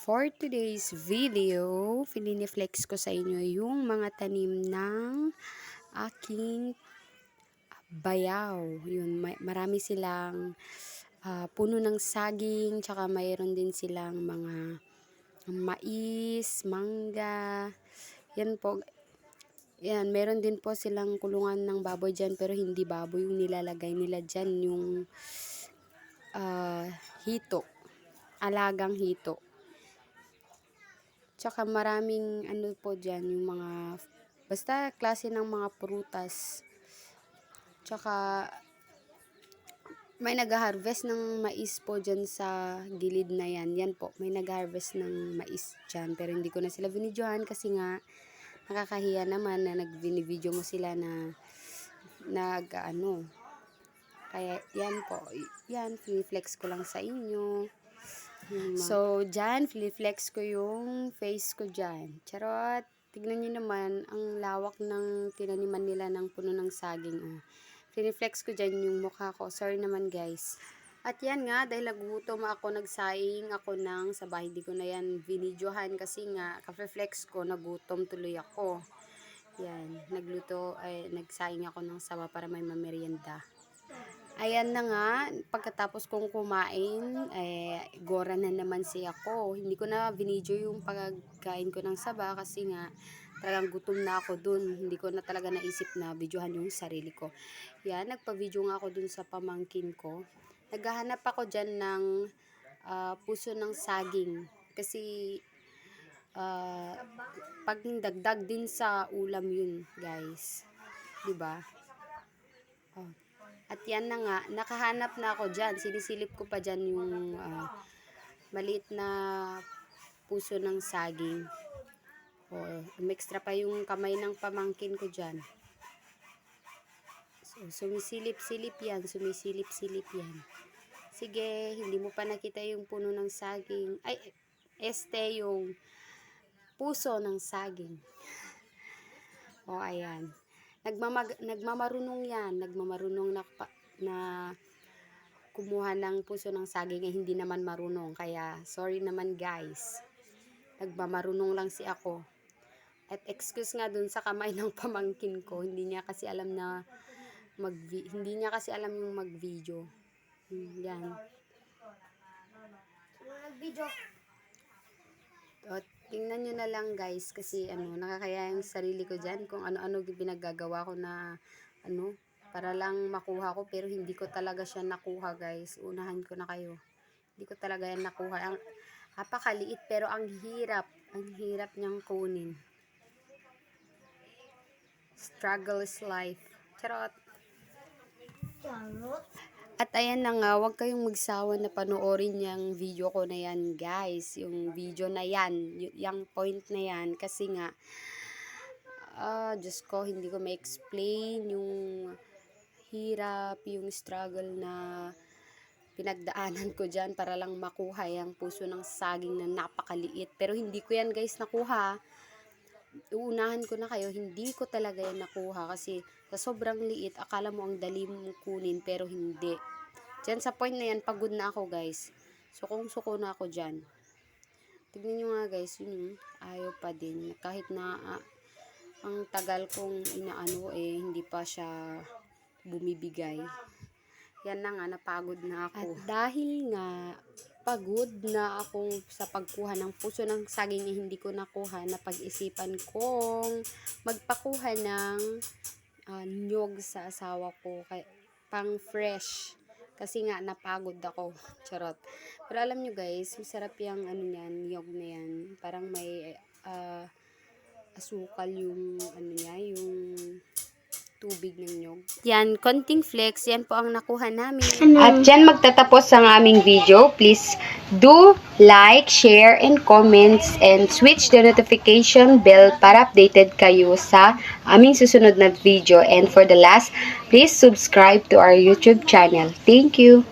For today's video, fininiflex ko sa inyo yung mga tanim ng aking bayaw. Yun, marami silang ah, puno ng saging, tsaka mayroon din silang mga mais, mangga. Yan po. Yan, meron din po silang kulungan ng baboy dyan, pero hindi baboy yung nilalagay nila dyan, yung ah, hito. Alagang hito. Tsaka maraming ano po dyan, yung mga, basta klase ng mga prutas. Tsaka, may nag-harvest ng mais po dyan sa gilid na yan. Yan po, may nag-harvest ng mais dyan. Pero hindi ko na sila binidyohan kasi nga, nakakahiya naman na nag-video mo sila na nag ano. Kaya yan po, yan, flex ko lang sa inyo. So, dyan, flex ko yung face ko dyan. Charot! Tignan nyo naman, ang lawak ng tinaniman nila ng puno ng saging. Oh. Flex ko dyan yung mukha ko. Sorry naman guys. At yan nga, dahil nagutom ako, nagsaing ako ng sabah. Hindi ko na yan binidyohan kasi nga, ka-flex ko, nagutom tuloy ako. Yan, nagluto, ay, nagsaing ako ng saba para may mamerienda. Ayan na nga, pagkatapos kong kumain, eh, gora na naman si ako. Hindi ko na binidyo yung pagkain ko ng saba kasi nga talagang gutom na ako dun. Hindi ko na talaga naisip na videohan yung sarili ko. Yan, nagpa-video nga ako dun sa pamangkin ko. Naghahanap ako dyan ng ah, puso ng saging. Kasi ah, pag dagdag din sa ulam yun, guys. ba? Oh. At yan na nga, nakahanap na ako dyan. Sinisilip ko pa dyan yung ah, maliit na puso ng saging. O, extra pa yung kamay ng pamangkin ko dyan. So, sumisilip-silip yan, sumisilip-silip yan. Sige, hindi mo pa nakita yung puno ng saging. Ay, este yung puso ng saging. O, ayan. Nagmamag, nagmamarunong yan. Nagmamarunong na, na kumuha ng puso ng saging eh hindi naman marunong. Kaya, sorry naman guys. Nagmamarunong lang si ako. At excuse nga dun sa kamay ng pamangkin ko. Hindi niya kasi alam na mag hindi niya kasi alam yung mag-video. Hmm, Yan. Nag-video. O, tingnan nyo na lang guys kasi ano, nakakaya yung sarili ko dyan kung ano-ano yung pinaggagawa ko na ano, para lang makuha ko pero hindi ko talaga siya nakuha guys. Unahan ko na kayo. Hindi ko talaga yan nakuha. Ang napakaliit pero ang hirap. Ang hirap niyang kunin. Struggle is life. Charot. Charot. At ayan na nga, huwag kayong magsawa na panoorin yung video ko na yan, guys. Yung video na yan, yung point na yan. Kasi nga, ah, Diyos ko, hindi ko ma-explain yung hirap, yung struggle na pinagdaanan ko dyan para lang makuha yung puso ng saging na napakaliit. Pero hindi ko yan, guys, nakuha uunahan ko na kayo, hindi ko talaga yan nakuha kasi sa sobrang liit, akala mo ang dali mong kunin pero hindi. Diyan sa point na yan, pagod na ako guys. Sukong suko na ako dyan. Tignan nyo nga guys, yun yung ayaw pa din. Kahit na ah, ang tagal kong inaano eh, hindi pa siya bumibigay. Yan na nga, napagod na ako. At dahil nga, pagod na akong sa pagkuha ng puso ng saging eh, hindi ko nakuha na pag-isipan kong magpakuha ng ah, nyog sa asawa ko kay, pang fresh. Kasi nga napagod ako. Charot. Pero alam nyo guys masarap yung ano yan nyog na yan. Parang may ah, asukal yung ano niya yung tubig ng nyog. Yan, konting flex, yan po ang nakuha namin. At dyan magtatapos ang aming video. Please do like, share, and comments and switch the notification bell para updated kayo sa aming susunod na video. And for the last, please subscribe to our YouTube channel. Thank you!